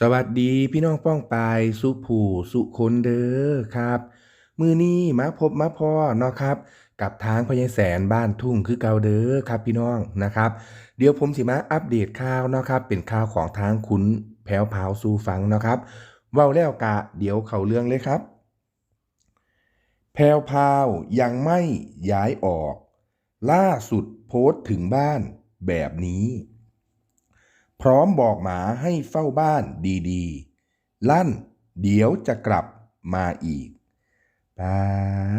สวัสดีพี่น้องป้องปายสุผูสุคนเด้อครับ มือนี้มาพบมาพ่อเนาะครับ กับทางพญายแสนบ้านทุ่งคือเกาเด้อครับพี่น้องนะครับ เดี๋ยวผมสิมาอัปเดตข่าวเนาะครับ เป็นข่าวของทางคุณแผวพราวสู่ฟังเนาะครับเว้าแล้วกะเดี๋ยวเขาเรื่องเลยครับแพรวพราวยังไม่ย้ายออก ล่าสุดโพสต์ถึงบ้านแบบนี้ พร้อมบอกหมาให้เฝ้าบ้านดีๆ ลั่น เดี๋ยวจะกลับมาอีกปา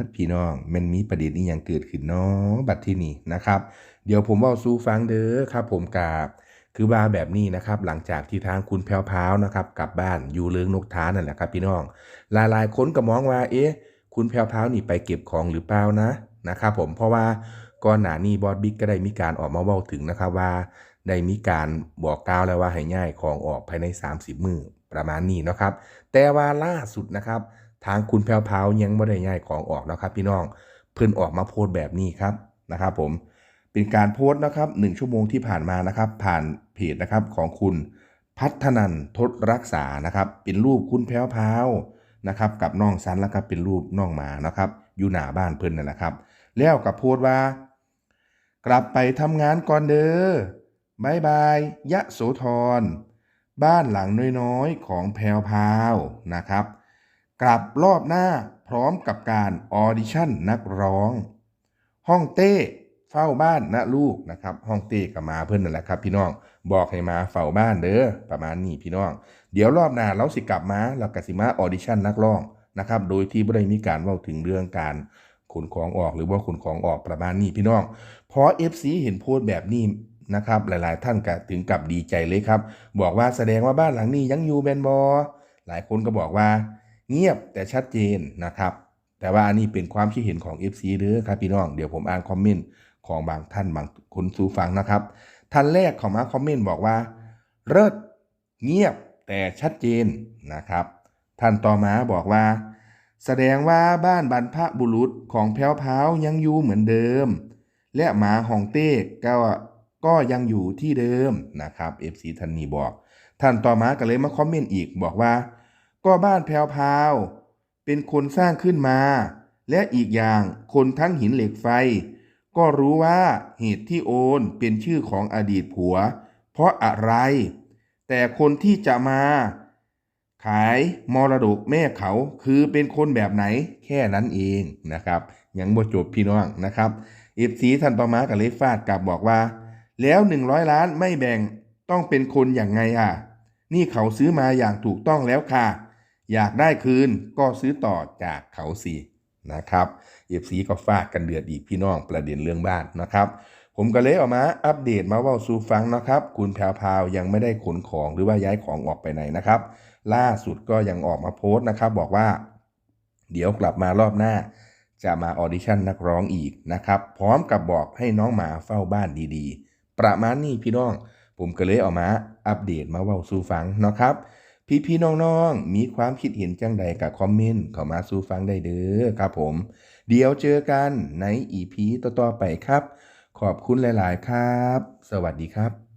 ดพี่น้องมันมีประเด็นนี้ยังเกิดขึ้นเนาะบัดที่นี่นะครับ เดี๋ยวผมเว่าสู้ฟังเด้อครับ ผมกาบคือว่าแบบนี้นะครับ หลังจากที่ทางคุณแพรวพาวนะครับ กลับบ้านอยู่เลืองนกท้านั่นแหละครับ พี่น้องหลายๆคนก็มองว่า เอ๊ะ คุณแพรวพาวนี่ไปเก็บของหรือเปล่านะนะครับ ผมเพราะว่า ก่อนหน้านี้บอสบิ๊กก็ได้มีการออกมาเว้าถึงนะครับว่า ได้มีการบอกกล่าวแล้วว่าให้ง่ายของออกภายใน 30 มือประมาณนี้นะครับ แต่ว่าล่าสุดนะครับ ทางคุณแพรวพาวยังไม่ได้ง่ายของออกนะครับ พี่น้องเพิ่นออกมาโพสต์แบบนี้ครับนะครับผมเป็นการโพสต์นะครับ1ชั่วโมงที่ผ่านมานะครับ ผ่านเพจนะครับของคุณพัฒนันทศรักษานะครับ เป็นรูปคุณแพรวพาวนะครับ กับน้องซันแล้วครับเป็นรูปน้องหมานะครับ อยู่หน้าบ้านเพิ่นนั่นแหละครับ แล้วกับโพสต์ว่า กลับไปทำงานก่อนเด้อบายบาย ยะโสธร บ้านหลังน้อยๆ ของแพรวพาวนะครับ กลับรอบหน้าพร้อมกับการออดิชั่นนักร้อง ห้องเต้เฝ้าบ้านนะลูกนะครับ ห้องเต้กับมาเพื่อนนั่นแหละครับ พี่น้องบอกให้มาเฝ้าบ้านเด้อประมาณนี้พี่น้อง เดี๋ยวรอบหน้าเราสิกลับมาเรากสิมาออดิชั่นนักร้องนะครับ โดยที่ไม่ได้มีการเว้าถึงเรื่องการ ขนของออกหรือว่าขนของออกประมาณนี้พี่น้องพอ FC เห็นโพสต์แบบนี้นะครับหลายๆ ท่านก็ถึงกับดีใจเลยครับ บอกว่าแสดงว่าบ้านหลังนี้ยังอยู่แมนบอหลายคนก็บอกว่า เงียบแต่ชัดเจนนะครับ แต่ว่าอันนี้เป็นความคิดเห็นของ FC เด้อครับพี่น้องเดี๋ยวผมอ่านคอมเมนต์ของบางท่านบางคนสู่ฟังนะครับ ท่านแรกของมาคอมเมนต์บอกว่าเลิศเงียบแต่ชัดเจนนะครับ ท่านต่อมาบอกว่า แสดงว่าบ้านบรรพบุรุษของแพ้วพาวยังอยู่เหมือนเดิม และหมาของเต้ก็ก็ยังอยู่ที่เดิมนะครับ FC ท่านนี้บอก ท่านต่อมาก็เลยมาคอมเมนต์อีกบอกว่า ก็บ้านแพรวพาวเป็นคนสร้างขึ้นมา และอีกอย่างคนทั้งหินเหล็กไฟ ก็รู้ว่าเหตุที่โอนเป็นชื่อของอดีตผัว เพราะอะไร แต่คนที่จะมา ขายมรดกแม่เขาคือเป็นคนแบบไหนแค่นั้นเองนะครับยังบ่จบพี่น้องนะครับเอฟซีท่านต่อมากับเลฟาดกลับบอกว่า แล้ว 100 ล้านไม่แบ่งต้องเป็นคนอย่างไงอะ นี่เขาซื้อมาอย่างถูกต้องแล้วค่ะ อยากได้คืนก็ซื้อต่อจากเขาสินะครับเอฟซีก็ฟาดกันเดือดอีกพี่น้องประเด็นเรื่องบ้านนะครับ ผมก็เลยออกมาอัปเดตมาว่าสู่ฟังนะครับ คุณแพรวพาวยังไม่ได้ขนของหรือว่าย้ายของออกไปไหนนะครับ ล่าสุดก็ยังออกมาโพสต์นะครับ บอกว่า เดี๋ยวกลับมารอบหน้า จะมาออดิชั่นนักร้องอีกนะครับ พร้อมกับบอกให้น้องหมาเฝ้าบ้านดีๆ ประมาณนี้พี่น้อง ผมก็เลยออกมาอัปเดตมาเว่าสู่ฟังเนาะครับพี่ๆน้องๆ มีความคิดเห็นจังใดกับคอมเมนต์เข้ามาสู่ฟังได้เด้อครับผม เดี๋ยวเจอกันในอีพีต่อๆไปครับ ขอบคุณหลายๆครับ สวัสดีครับ